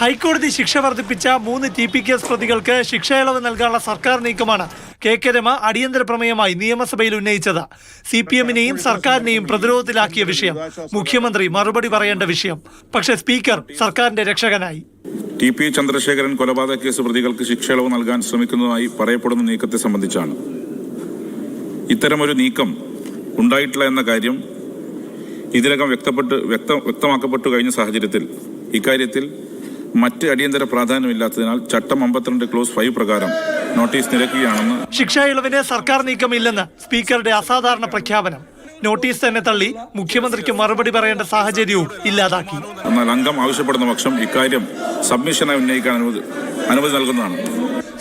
ഹൈക്കോടതി ശിക്ഷ വർദ്ധിപ്പിച്ച മൂന്ന് ടി പി കേസ് പ്രതികൾക്ക് ശിക്ഷയിളവ് നൽകാനുള്ള സർക്കാർ നീക്കമാണ് കെ കെ രമ അടിയന്തര പ്രമേയമായി നിയമസഭയിൽ ഉന്നയിച്ചത്. സി പി എമ്മിനെയും സർക്കാരിനെയും പ്രതിരോധത്തിലാക്കിയ വിഷയം. മുഖ്യമന്ത്രി മറുപടി പറയേണ്ട വിഷയം. പക്ഷെ സ്പീക്കർ സർക്കാരിന്റെ രക്ഷകനായി. ടി പി ചന്ദ്രശേഖരൻ കൊലപാതക കേസ് പ്രതികൾക്ക് ശിക്ഷയിളവ് നൽകാൻ ശ്രമിക്കുന്നതായി പറയപ്പെടുന്ന നീക്കത്തെ സംബന്ധിച്ചാണ്. ഇത്തരമൊരു നീക്കം ഉണ്ടായിട്ടില്ല എന്ന കാര്യം ഇതിനകം വ്യക്തപ്പെട്ട് വ്യക്ത വ്യക്തമാക്കപ്പെട്ടു കഴിഞ്ഞ സാഹചര്യത്തിൽ. ഇക്കാര്യത്തിൽ മറ്റ് അടിയന്തര പ്രാധാന്യമില്ലാത്തതിനാൽ ചട്ടം അമ്പത്തിരണ്ട് ക്ലോസ് ഫൈവ് പ്രകാരം നോട്ടീസ് നിരക്കുകയാണെന്ന് ശിക്ഷാ ഇളവിന് സർക്കാർ നീക്കമില്ലെന്ന് സ്പീക്കറുടെ അസാധാരണ പ്രഖ്യാപനം. നോട്ടീസ് തന്നെ തള്ളി മുഖ്യമന്ത്രിക്ക് മറുപടി പറയേണ്ട സാഹചര്യവും ഇല്ലാതാക്കി. എന്നാൽ അംഗം ആവശ്യപ്പെടുന്ന പക്ഷം ഇക്കാര്യം സബ്മിഷനായി ഉന്നയിക്കാൻ അനുമതി അനുമതി നൽകുന്നതാണ്.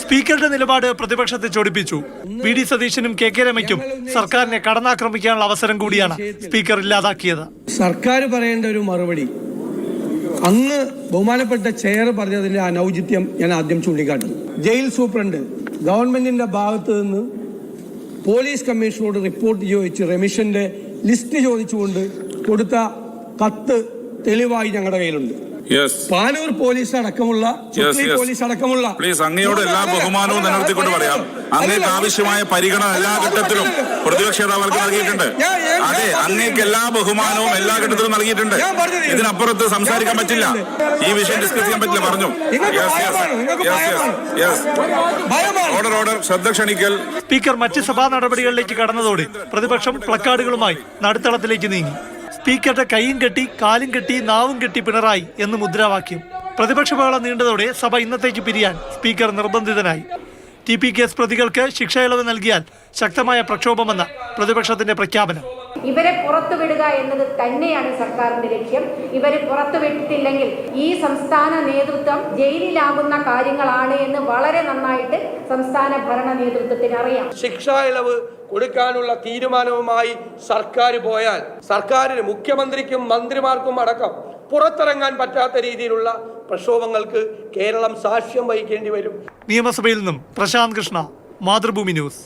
സ്പീക്കറുടെ നിലപാട് പ്രതിപക്ഷത്തെ ചൊടിപ്പിച്ചു. വി ഡി സതീശനും കെ കെ രമയ്ക്കും സർക്കാരിനെ കടന്നാക്രമിക്കാനുള്ള അവസരം കൂടിയാണ് സ്പീക്കർ ഇല്ലാതാക്കിയത്. സർക്കാർ പറയേണ്ട ഒരു മറുപടി അങ്ങ് ബഹുമാനപ്പെട്ട ചെയർ പറഞ്ഞതിന്റെ അനൗചിത്യം ഞാൻ ആദ്യം ചൂണ്ടിക്കാട്ടും ജയിൽ സൂപ്രണ്ട് ഗവൺമെന്റിന്റെ ഭാഗത്ത് നിന്ന് പോലീസ് കമ്മീഷനോട് റിപ്പോർട്ട് ചോദിച്ച് റെമിഷന്റെ ലിസ്റ്റ് ചോദിച്ചുകൊണ്ട് കൊടുത്ത കത്ത് തെളിവായി ഞങ്ങളുടെ കയ്യിലുണ്ട്. യെസ് പാനൂർ പോലീസ് അടക്കമുള്ള പോലീസ് അടക്കമുള്ള പ്ലീസ് അങ്ങയോട് എല്ലാ ബഹുമാനവും നിലനിർത്തിക്കൊണ്ട് പറയാം. അങ്ങേക്ക് ആവശ്യമായ പരിഗണന എല്ലാ ഘട്ടത്തിലും പ്രതിപക്ഷ നേതാവർക്ക് നൽകിയിട്ടുണ്ട്. അതെ അങ്ങേക്ക് എല്ലാ ബഹുമാനവും എല്ലാ ഘട്ടത്തിലും നൽകിയിട്ടുണ്ട്. ഇതിനപ്പുറത്ത് സംസാരിക്കാൻ പറ്റില്ല. ഈ വിഷയം ഡിസ്കസ് ചെയ്യാൻ പറ്റില്ല പറഞ്ഞു. ഓർഡർ ഓർഡർ ശ്രദ്ധ ക്ഷണിക്കൽ. സ്പീക്കർ മറ്റ് സഭാ നടപടികളിലേക്ക് കടന്നതോടെ പ്രതിപക്ഷം പ്ലക്കാർഡുകളുമായി നടുത്തളത്തിലേക്ക് നീങ്ങി. സ്പീക്കറുടെ കൈയും കെട്ടി കാലും കെട്ടി നാവും കെട്ടി പിണറായി എന്ന് മുദ്രാവാക്യം. പ്രതിപക്ഷ ബഹളം നീണ്ടതോടെ സഭ ഇന്നത്തേക്ക് പിരിയാൻ സ്പീക്കർ നിർബന്ധിതനായി. ടി പി കേസ് പ്രതികൾക്ക് ശിക്ഷ ഇളവ് നൽകിയാൽ ശക്തമായ പ്രക്ഷോഭമെന്ന പ്രതിപക്ഷത്തിന്റെ പ്രഖ്യാപനം. ഇവരെ പുറത്തുവിടുക എന്നത് തന്നെയാണ് സർക്കാരിന്റെ ലക്ഷ്യം. ഇവരെ പുറത്തുവിട്ടിട്ടില്ലെങ്കിൽ ഈ സംസ്ഥാന നേതൃത്വം ജയിലിലാകുന്ന കാര്യങ്ങളാണ് എന്ന് വളരെ നന്നായിട്ട് സംസ്ഥാന ഭരണ നേതൃത്വത്തിന് അറിയാം. ശിക്ഷാ ഇളവ് കൊടുക്കാനുള്ള തീരുമാനവുമായി സർക്കാർ പോയാൽ സർക്കാരിന് മുഖ്യമന്ത്രിക്കും മന്ത്രിമാർക്കും അടക്കം പുറത്തിറങ്ങാൻ പറ്റാത്ത രീതിയിലുള്ള പ്രക്ഷോഭങ്ങൾക്ക് കേരളം സാക്ഷ്യം വഹിക്കേണ്ടി വരും. നിയമസഭയിൽ നിന്നും പ്രശാന്ത് കൃഷ്ണ മാതൃഭൂമി ന്യൂസ്.